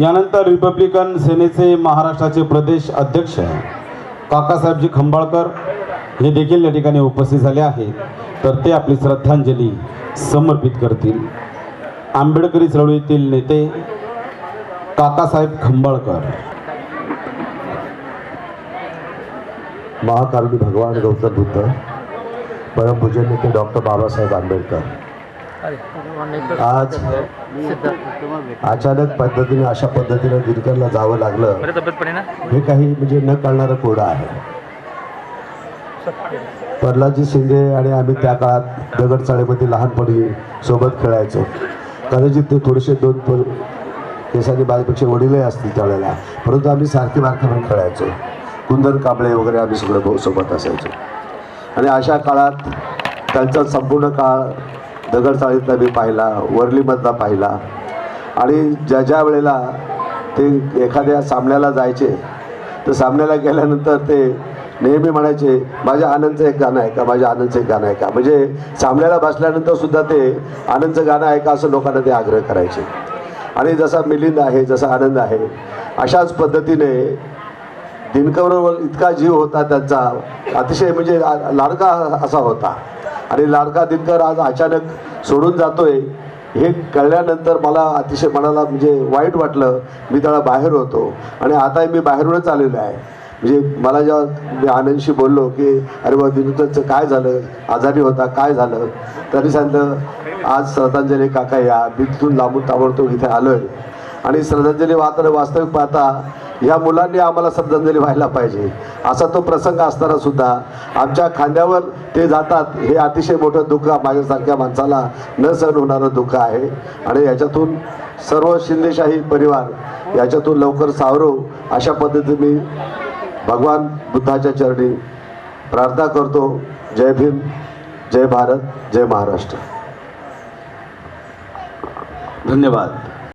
यानंतर रिपब्लिकन सेनेचे महाराष्ट्राचे प्रदेश अध्यक्ष काकासाहेबजी खंबाळकर हे देखील या ठिकाणी उपस्थित झाले आहेत. तर ते आपली श्रद्धांजली समर्पित करतील. आंबेडकरी चळवळीतील नेते काकासाहेब खंबाळकर. महाकारुणी भगवान गौतम बुद्ध परमपूजन नेते डॉक्टर बाबासाहेब आंबेडकर. आज अचानक पद्धतीने अशा पद्धतीने दिनकरला जावं लागलं. हे काही म्हणजे न कळणारं कोडं आहे. प्रल्हादजी शिंदे आणि आम्ही त्या काळात दगडचाळीमध्ये लहानपणी सोबत खेळायचो. कदाचित ते थोडेसे दोन केसांनी माझ्यापेक्षा वडीलही असतील त्यावेळेला. परंतु आम्ही सारखे बारखे म्हणून खेळायचो. कुंदन कांबळे वगैरे आम्ही सगळं सोबत असायचो. आणि अशा काळात त्यांचा संपूर्ण काळ दगडचाळीतला मी पाहिला वरलीमधला पाहिला. आणि ज्या ज्या वेळेला ते एखाद्या सामन्याला जायचे तर सामन्याला गेल्यानंतर ते नेहमी म्हणायचे माझ्या आनंदचं एक गाणं आहे का माझ्या आनंदचं एक गाणं आहे का म्हणजे सामन्याला बसल्यानंतर सुद्धा ते आनंदचं गाणं आहे का असं लोकांना ते आग्रह करायचे. आणि जसा मिलिंद आहे जसा आनंद आहे अशाच पद्धतीने दिनकरवर इतका जीव होता त्यांचा. अतिशय म्हणजे लाडका असा होता. आणि लाडका दिनकर आज अचानक सोडून जातोय. हे कळल्यानंतर मला अतिशय मनाला म्हणजे वाईट वाटलं. मी त्याला बाहेर होतो. आणि आताही मी बाहेरूनच आलेलो आहे. म्हणजे मला जेव्हा मी आनंदशी बोललो की अरे बा दिनकरचं काय झालं? आजारी होता काय झालं? तरी सांगितलं आज श्रद्धांजली काका या. मी तिथून लांबून ताबडतोब इथे आलोय. आणि श्रद्धांजली वाहताना वास्तविक पाहता ह्या मुलांनी आम्हाला श्रद्धांजली व्हायला पाहिजे. असा तो प्रसंग असताना सुद्धा आमच्या खांद्यावर ते जातात हे अतिशय मोठं दुःख माझ्यासारख्या माणसाला न सहन होणारं दुःख आहे. आणि याच्यातून सर्व शिंदेशाही परिवार याच्यातून लवकर सावरो अशा पद्धतीने मी भगवान बुद्धाच्या चरणी प्रार्थना करतो. जय भीम जय भारत जय महाराष्ट्र. धन्यवाद.